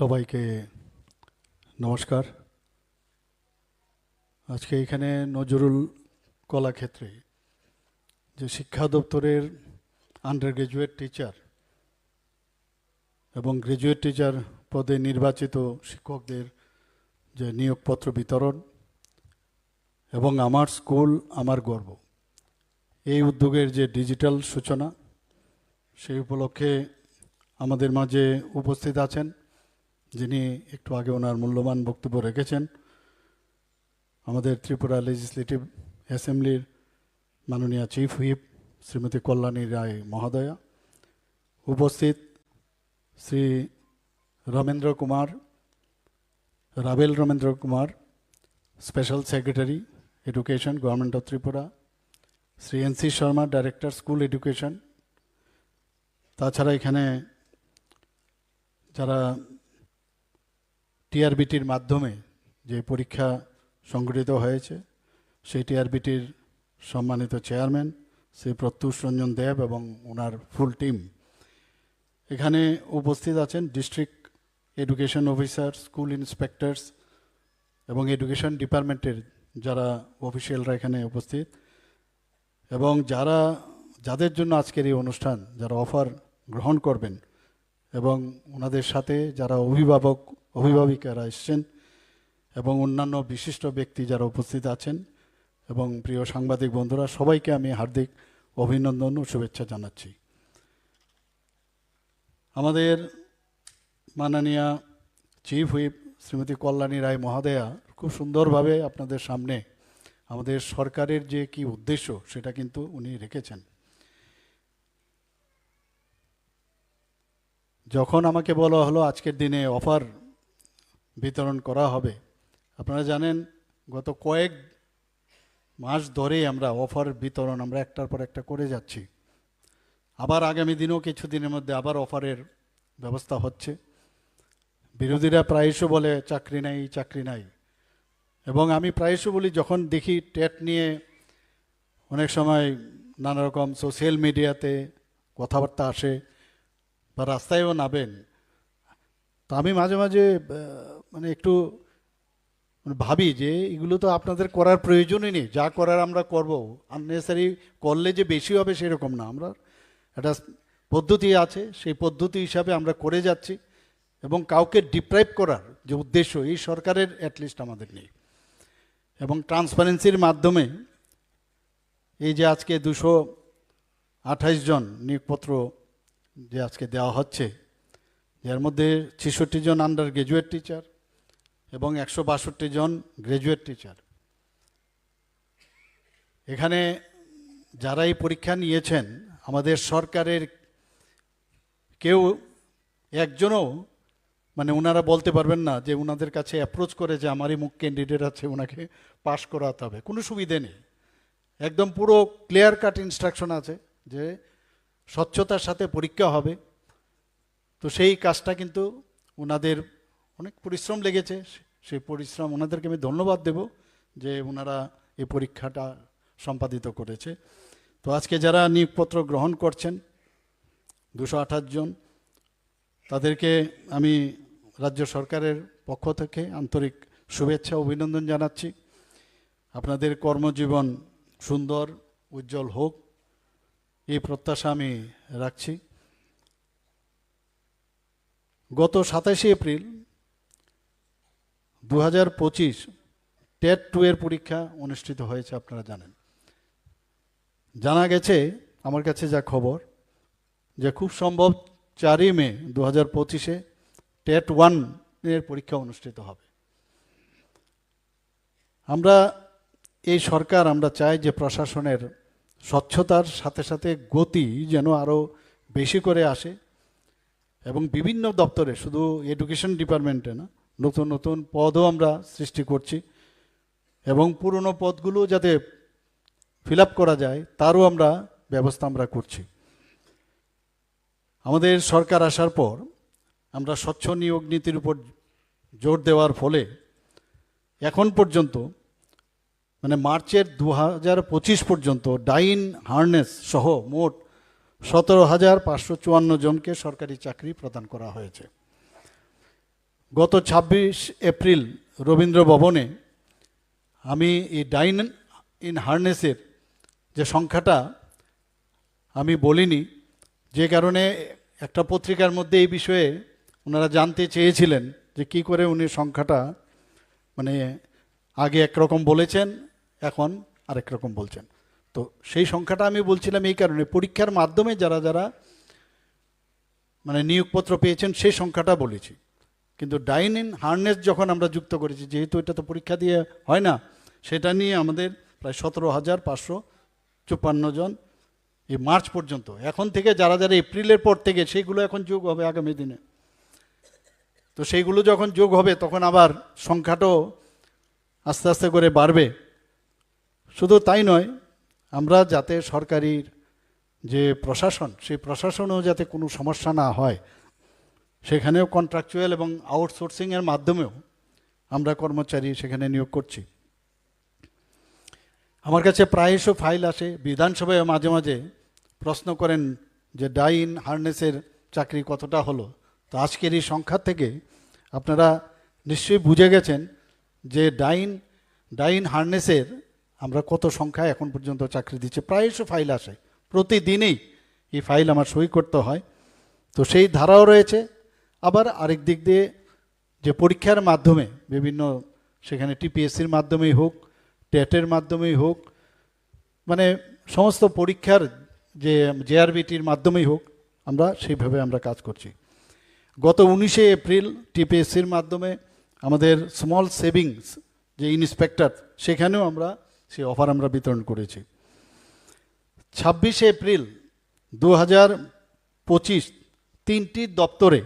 সবাইকে নমস্কার। আজকে এখানে নজরুল কলাক্ষেত্রে যে শিক্ষা দপ্তরের আন্ডার গ্রাজুয়েট টিচার এবং গ্রাজুয়েট টিচার পদে নির্বাচিত শিক্ষকদের যে নিয়োগপত্র বিতরণ এবং আমার স্কুল, আমার গর্ব। এই উদ্যোগের যে ডিজিটাল সূচনা, সেই উপলক্ষে আমাদের মাঝে উপস্থিত আছেন যিনি একটু আগে ওনার মূল্যবান বক্তব্য রেখেছেন, আমাদের ত্রিপুরা লেজিসলেটিভ অ্যাসেম্বলির মাননীয় চিফ হুইপ শ্রীমতী কল্যাণী রায় মহোদয়া, উপস্থিত Shri Ramendra Kumar, রাবেল Ramendra Kumar special secretary education government of Tripura Shri N C Sharma director school education তাছাড়া এখানে যারা টিআরবিটির মাধ্যমে যে পরীক্ষা সংগঠিত হয়েছে, সেই টিআরবিটির সম্মানিত চেয়ারম্যান শ্রী প্রত্যুষ রঞ্জন দেব এবং ওনার ফুল টিম। এখানে উপস্থিত আছেন district education officer, school inspectors এবং এডুকেশন ডিপার্টমেন্টের যারা অফিসিয়ালরা এখানে উপস্থিত এবং যারা, যাদের জন্য আজকের এই অনুষ্ঠান, যারা অফার গ্রহণ করবেন এবং ওনাদের সাথে যারা অভিভাবক অভিভাবিকারা এসছেন এবং অন্যান্য বিশিষ্ট ব্যক্তি যারা উপস্থিত আছেন এবং প্রিয় সাংবাদিক বন্ধুরা, সবাইকে আমি হার্দিক অভিনন্দন ও শুভেচ্ছা জানাচ্ছি। আমাদের মাননীয় চিফ হুইপ শ্রীমতী কল্যাণী রায় মহাদয়া খুব সুন্দরভাবে আপনাদের সামনে আমাদের সরকারের যে কি উদ্দেশ্য সেটা কিন্তু উনি রেখেছেন। যখন আমাকে বলা হলো আজকের দিনে অফার বিতরণ করা হবে। আপনারা জানেন, গত কয়েক মাস ধরেই আমরা অফার বিতরণ আমরা একটার পর একটা করে যাচ্ছি। আবার আগামী দিনেও কিছু দিনের মধ্যে আবার অফারের ব্যবস্থা হচ্ছে। বিরোধীরা প্রায়শ বলে, চাকরি নাই চাকরি নাই। এবং আমি প্রায়শ বলি, যখন দেখি টেট নিয়ে অনেক সময় নানা রকম সোশ্যাল মিডিয়াতে কথাবার্তা আসে বা রাস্তায়ও নাবেন তা আমি মাঝে মাঝে মানে একটু মানে ভাবি যে এগুলো তো আপনাদের করার প্রয়োজনই নেই। যা করার আমরা করব। আননেসারি করলে যে বেশি হবে সেরকম না। আমরা একটা পদ্ধতি আছে, সেই পদ্ধতি হিসাবে আমরা করে যাচ্ছি এবং কাউকে ডিপ্রাইভ করার যে উদ্দেশ্য এই সরকারের অ্যাটলিস্ট আমাদের নেই। এবং ট্রান্সপারেন্সির মাধ্যমে এই যে আজকে দুশো আঠাইশ জন নিয়োগপত্র যে আজকে দেওয়া হচ্ছে যার মধ্যে ছেষট্টি জন আন্ডার গ্রাজুয়েট টিচার এবং একশো বাষট্টি জন গ্রাজুয়েট টিচার এখানে যারা এই পরীক্ষা নিয়েছেন, আমাদের সরকারের কেউ একজনও মানে ওনারা বলতে পারবেন না যে ওনাদের কাছে অ্যাপ্রোচ করে যে আমারই মুখ ক্যান্ডিডেট আছে ওনাকে পাশ করাতে হবে। কোনো সুবিধে নেই। একদম পুরো ক্লিয়ার কাট ইনস্ট্রাকশন আছে যে স্বচ্ছতার সাথে পরীক্ষা হবে। তো সেই কাজটা কিন্তু ওনাদের অনেক পরিশ্রম লেগেছে। সেই পরিশ্রম ওনাদেরকে আমি ধন্যবাদ দেব যে ওনারা এই পরীক্ষাটা সম্পাদিত করেছে। তো আজকে যারা নিয়োগপত্র গ্রহণ করছেন, দুশো আঠাশ জন, তাদেরকে আমি রাজ্য সরকারের পক্ষ থেকে আন্তরিক শুভেচ্ছা, অভিনন্দন জানাচ্ছি। আপনাদের কর্মজীবন সুন্দর, উজ্জ্বল হোক, এই প্রত্যাশা আমি রাখছি। গত সাতাশে এপ্রিল দু হাজার পঁচিশ টেট টু এর পরীক্ষা অনুষ্ঠিত হয়েছে, আপনারা জানেন। জানা গেছে, আমার কাছে যা খবর, যে খুব সম্ভব চারই মে দু হাজার পঁচিশে টেট ওয়ানের পরীক্ষা অনুষ্ঠিত হবে। আমরা, এই সরকার, আমরা চাই যে প্রশাসনের স্বচ্ছতার সাথে সাথে গতি যেন আরও বেশি করে আসে। এবং বিভিন্ন দপ্তরে, শুধু এডুকেশন ডিপার্টমেন্টে না, নতুন নতুন পদও আমরা সৃষ্টি করছি এবং পুরনো পদগুলো যাতে ফিল করা যায়, তারও আমরা ব্যবস্থা আমরা করছি। আমাদের সরকার আসার পর আমরা স্বচ্ছ নিয়োগ নীতির উপর জোর দেওয়ার ফলে এখন পর্যন্ত মানে মার্চের দু হাজার পঁচিশ পর্যন্ত ডাইন হার্নেস সহ মোট সতেরো হাজার পাঁচশো চুয়ান্ন জনকে সরকারি চাকরি প্রদান করা হয়েছে। গত ছাব্বিশ এপ্রিল রবীন্দ্র ভবনে আমি এই ডাইন ইন হার্নেসের যে সংখ্যাটা আমি বলিনি, যে কারণে একটা পত্রিকার মধ্যে এই বিষয়ে ওনারা জানতে চেয়েছিলেন যে কি করে উনি সংখ্যাটা মানে আগে একরকম বলেছেন, এখন আরেক রকম বলছেন। তো সেই সংখ্যাটা আমি বলছিলাম এই কারণে। পরীক্ষার মাধ্যমে যারা যারা মানে নিয়োগপত্র পেয়েছেন সেই সংখ্যাটা বলেছি। কিন্তু ডাইন ইন হার্নেস যখন আমরা যুক্ত করেছি, যেহেতু এটা তো পরীক্ষা দিয়ে হয় না, সেটা নিয়ে আমাদের প্রায় সতেরো হাজার পাঁচশো চুপান্ন জন এই মার্চ পর্যন্ত। এখন থেকে যারা যারা এপ্রিলের পর থেকে সেইগুলো এখন যোগ হবে আগামী দিনে। তো সেইগুলো যখন যোগ হবে, তখন আবার সংখ্যাটাও আস্তে আস্তে করে বাড়বে। শুধু তাই নয় আমরা যাতে সরকারির যে প্রশাসন, সেই প্রশাসনেও যাতে কোনো সমস্যা না হয়, সেখানেও কন্ট্রাকচুয়াল এবং আউটসোর্সিংয়ের মাধ্যমেও আমরা কর্মচারী সেখানে নিয়োগ করছি। আমার কাছে প্রায়শ ফাইল আসে, বিধানসভায় মাঝে মাঝে প্রশ্ন করেন যে ডাইন হার্নেসের চাকরি কতটা হলো? তো আজকের এই সংখ্যা থেকে আপনারা নিশ্চয়ই বুঝে গেছেন যে ডাইন ডাইন হার্নেসের আমরা কত সংখ্যায় এখন পর্যন্ত চাকরি দিচ্ছি? প্রায়শ ফাইল আসে। প্রতিদিনেই এই ফাইল আমার সই করতে হয়। তো সেই ধারাও রয়েছে। আবার আরেক দিক দিয়ে যে পরীক্ষার মাধ্যমে বিভিন্ন সেখানে টিপিএসসির মাধ্যমেই হোক টেটের মাধ্যমেই হোক মানে সমস্ত পরীক্ষার যে জেআরবিটির মাধ্যমেই হোক, আমরা সেইভাবে আমরা কাজ করছি। গত উনিশে এপ্রিল টিপিএসসির মাধ্যমে আমাদের স্মল সেভিংস যে ইন্সপেক্টর, সেখানেও আমরা সেই অফার আমরা বিতরণ করেছি। ছাব্বিশে এপ্রিল দু হাজার পঁচিশ তিনটি দপ্তরে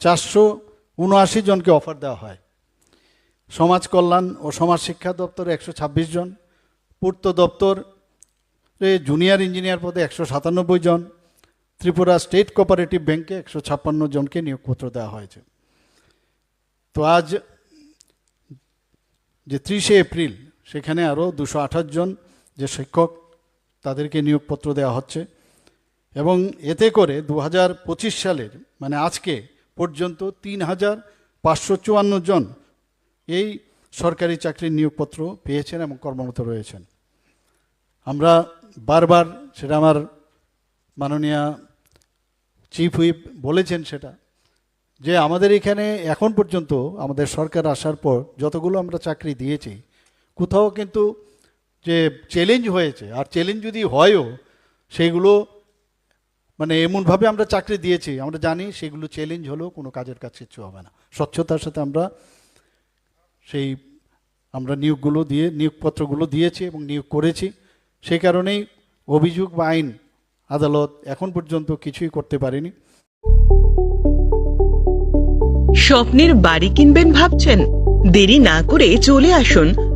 চারশো উনআশি জনকে অফার দেওয়া হয়। সমাজ কল্যাণ ও সমাজ শিক্ষা দপ্তরে একশো ছাব্বিশ জন, পূর্ত দপ্তরে জুনিয়র ইঞ্জিনিয়ার পদে একশো সাতানব্বই জন, ত্রিপুরা স্টেট কোঅপারেটিভ ব্যাংকে একশো ছাপ্পান্ন জনকে নিয়োগপত্র দেওয়া হয়েছে। তো আজ যে ত্রিশে এপ্রিল সেখানে আরও দুশো আঠাশ জন যে শিক্ষক তাদেরকে নিয়োগপত্র দেওয়া হচ্ছে। এবং এতে করে দু হাজার পঁচিশ সালের মানে আজকে পর্যন্ত তিন হাজার পাঁচশো চুয়ান্ন জন এই সরকারি চাকরির নিয়োগপত্র পেয়েছেন এবং কর্মরত রয়েছেন। আমরা বারবার সেটা আমার মাননীয় চিফ হুইপ বলেছেন সেটা, যে আমাদের এখানে এখন পর্যন্ত আমাদের সরকার আসার পর যতগুলো আমরা চাকরি দিয়েছি কোথাও কিন্তু যে চ্যালেঞ্জ হয়েছে, আর চ্যালেঞ্জ যদি হয়ও সেইগুলো মানে এমনভাবে আমরা চাকরি দিয়েছি, আমরা জানি সেগুলো চ্যালেঞ্জ হলেও কোনো কাজের কাজ কিচ্ছু হবে না। স্বচ্ছতার সাথে আমরা সেই, আমরা নিয়োগগুলো দিয়ে, নিয়োগপত্রগুলো দিয়েছি এবং নিয়োগ করেছি। সেই কারণেই অভিযোগ বা আইন, আদালত এখন পর্যন্ত কিছুই করতে পারেনি। স্বপ্নের বাড়ি কিনবেন ভাবছেন? দেরি না করে চলে আসুন